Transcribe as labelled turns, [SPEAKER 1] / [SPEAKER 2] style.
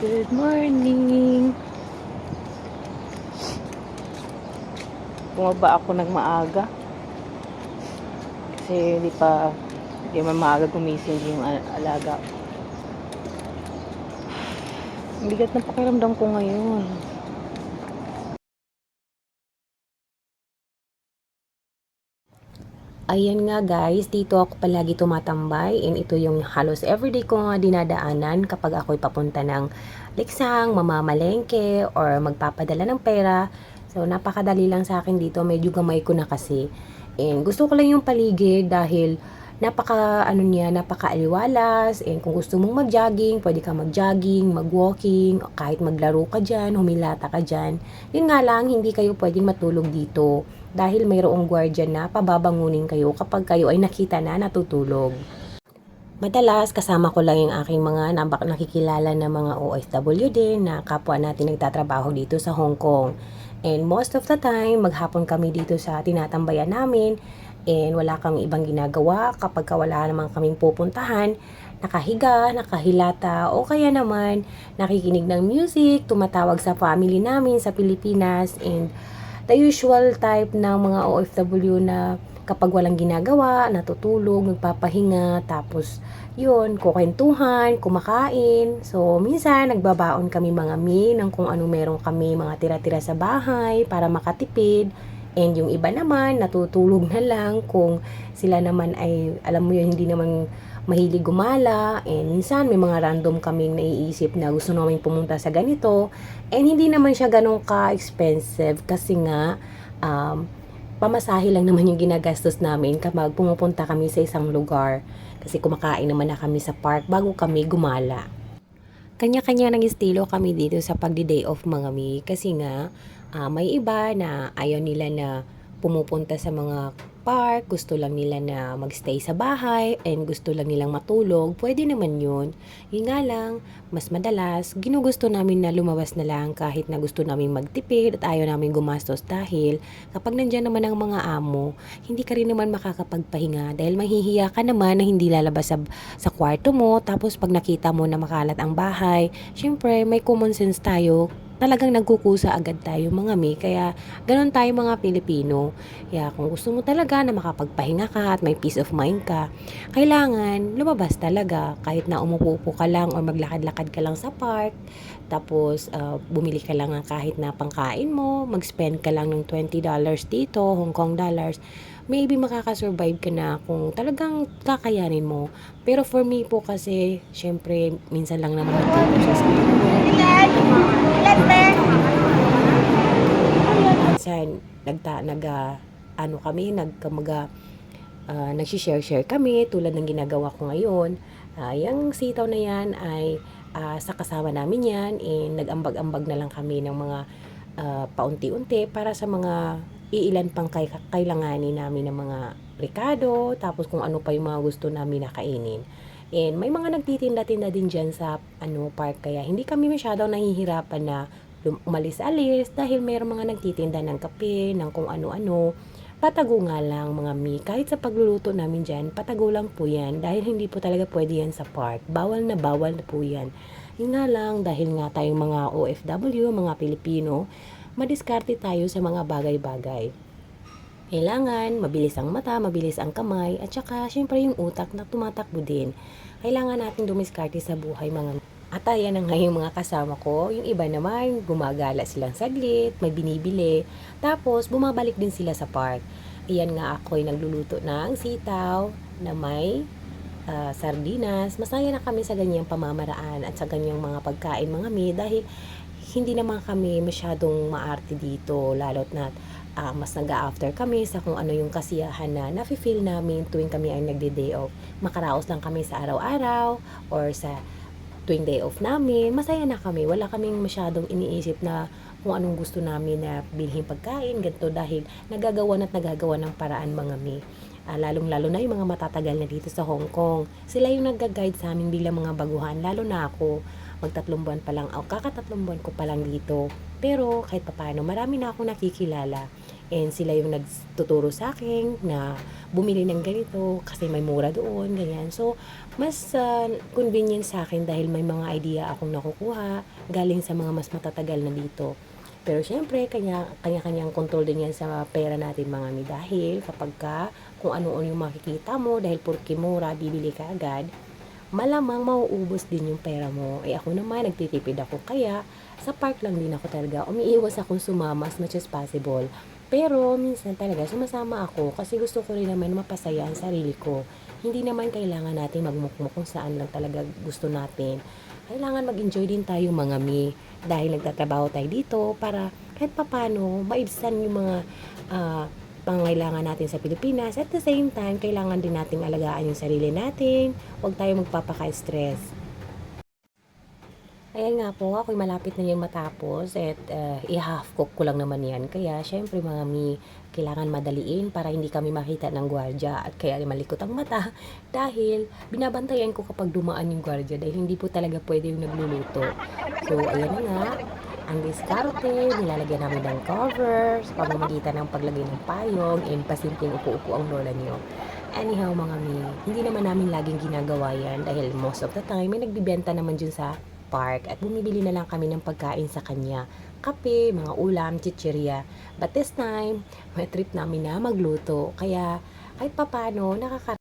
[SPEAKER 1] Good morning! Bumaba ako ng maaga. Kasi hindi pa, hindi man maaga gumising yung al- alaga. Ang bigat ng pakiramdam ko ngayon. Ayan nga guys, dito ako palagi tumatambay and ito yung halos everyday ko nga dinadaanan kapag ako'y papunta ng liksang, mamamalengke or magpapadala ng pera. So napakadali lang sa akin dito, medyo gamay ko na kasi. And gusto ko lang yung paligid dahil napaka ano niya, napakaaliwalas and kung gusto mong mag-jogging, pwede ka mag-jogging, mag-walking, kahit maglaro ka dyan, humilata ka dyan. Yun nga lang, hindi kayo pwedeng matulog dito dahil mayroong guardian na pababangunin kayo kapag kayo ay nakita na natutulog. Madalas, kasama ko lang yung aking mga nabak nakikilala na mga OFW din na kapwa natin nagtatrabaho dito sa Hong Kong. And most of the time, maghapon kami dito sa tinatambayan namin and wala kami ibang ginagawa kapag ka wala naman kaming pupuntahan, nakahiga, nakahilata o kaya naman nakikinig ng music, tumatawag sa family namin sa Pilipinas and the usual type ng mga OFW na kapag walang ginagawa, natutulog, nagpapahinga, tapos yun, kukwentuhan, kumakain. So, minsan, nagbabaon kami mga mi ng kung ano meron kami, mga tira-tira sa bahay para makatipid. And yung iba naman, natutulog na lang kung sila naman ay, alam mo yun, hindi naman mahilig gumala. And minsan, may mga random kaming naiisip na gusto namin pumunta sa ganito. And hindi naman siya ganun ka-expensive kasi nga, um, pamasahe lang naman yung ginagastos namin kapag pumupunta kami sa isang lugar. Kasi kumakain naman na kami sa park bago kami gumala. Kanya-kanya ng estilo kami dito sa pagdi-day off mga mi. Kasi nga, ah, may iba na ayaw nila na pumupunta sa mga park, gusto lang nila na magstay sa bahay, and gusto lang nilang matulog, pwede naman yun. Yun nga lang, mas madalas, ginugusto namin na lumabas na lang kahit na gusto namin magtipid at ayaw namin gumastos dahil kapag nandyan naman ang mga amo, hindi ka rin naman makakapagpahinga dahil mahihiya ka naman na hindi lalabas sa, sa kwarto mo tapos pag nakita mo na makalat ang bahay, syempre may common sense tayo talagang nagkukusa agad tayo mga mi. Kaya ganun tayo mga Pilipino. Kaya kung gusto mo talaga na makapagpahinga ka at may peace of mind ka, kailangan lumabas talaga. Kahit na umupo ka lang or maglakad-lakad ka lang sa park, tapos uh, bumili ka lang ng kahit na pangkain mo, mag-spend ka lang ng $20 dito, Hong Kong dollars, maybe makakasurvive ka na kung talagang kakayanin mo. Pero for me po kasi, syempre, minsan lang naman siya sa minsan nagta nag ah, ano kami nagkamaga uh, nagsishare-share kami tulad ng ginagawa ko ngayon. Uh, yung sitaw na yan ay ah, sa kasama namin yan and nag-ambag-ambag na lang kami ng mga ah, paunti-unti para sa mga iilan pang kay kailanganin namin ng mga rekado tapos kung ano pa yung mga gusto namin na kainin. And may mga nagtitinda-tinda din dyan sa ano park kaya hindi kami masyadong nahihirapan na umalis-alis dahil mayroong mga nagtitinda ng kape, ng kung ano-ano. Patago nga lang mga mi. Kahit sa pagluluto namin dyan, patago lang po yan dahil hindi po talaga pwede yan sa park. Bawal na bawal na po yan. Yun nga lang dahil nga tayong mga OFW, mga Pilipino, madiskarte tayo sa mga bagay-bagay. Kailangan mabilis ang mata, mabilis ang kamay, at saka syempre yung utak na tumatakbo din. Kailangan natin dumiskarte sa buhay mga at ayan na nga yung mga kasama ko. Yung iba naman, gumagala silang saglit, may binibili. Tapos, bumabalik din sila sa park. Ayan nga ako ay nagluluto ng sitaw na may uh, sardinas. Masaya na kami sa ganyang pamamaraan at sa ganyang mga pagkain mga mi dahil hindi naman kami masyadong maarte dito lalo't na uh, mas nag-after kami sa kung ano yung kasiyahan na nafe-feel namin tuwing kami ay nagde-day off. Makaraos lang kami sa araw-araw or sa tuwing day off namin, masaya na kami. Wala kaming masyadong iniisip na kung anong gusto namin na bilhin pagkain, ganito dahil nagagawa at nagagawa ng paraan mga mi. Uh, lalong-lalo na yung mga matatagal na dito sa Hong Kong. Sila yung nag-guide sa amin bilang mga baguhan, lalo na ako. Magtatlong buwan pa lang, o kakatatlong buwan ko pa lang dito. Pero kahit papaano, marami na ako nakikilala. And sila yung nagtuturo sa akin na bumili ng ganito kasi may mura doon, ganyan. So, mas ah, convenient sa akin dahil may mga idea akong nakukuha galing sa mga mas matatagal na dito. Pero syempre, kanya, kanya-kanyang control din yan sa pera natin mga mi. Dahil kapag ka, kung ano yung makikita mo, dahil porke mura, bibili ka agad, malamang mauubos din yung pera mo. Eh ako naman, nagtitipid ako. Kaya, sa park lang din ako talaga. Umiiwas akong sumama as much as possible. Pero, minsan talaga, sumasama ako kasi gusto ko rin naman mapasaya ang sarili ko. Hindi naman kailangan natin magmukmuk kung saan lang talaga gusto natin. Kailangan mag-enjoy din tayo mga mi. Dahil nagtatrabaho tayo dito para kahit papano maibsan yung mga ah, pangailangan natin sa Pilipinas. At the same time, kailangan din nating alagaan yung sarili natin. Huwag tayo magpapaka-stress. Ayan nga po, ako'y malapit na yung matapos at uh, i-half cook ko lang naman yan. Kaya, syempre mga mi, kailangan madaliin para hindi kami makita ng gwardya at kaya malikot ang mata dahil binabantayan ko kapag dumaan yung gwardya dahil hindi po talaga pwede yung nagluluto. So, ayan na nga. Ang diskarte, nilalagyan namin ng cover sa pamamagitan ng paglagay ng payong and pasimpleng upo-upo ang lola niyo. Anyhow mga mi, hindi naman namin laging ginagawa yan dahil most of the time may nagbibenta naman dyan sa park at bumibili na lang kami ng pagkain sa kanya. Kape, mga ulam, chichirya. But this time, may trip namin na magluto. Kaya kahit papano, nakaka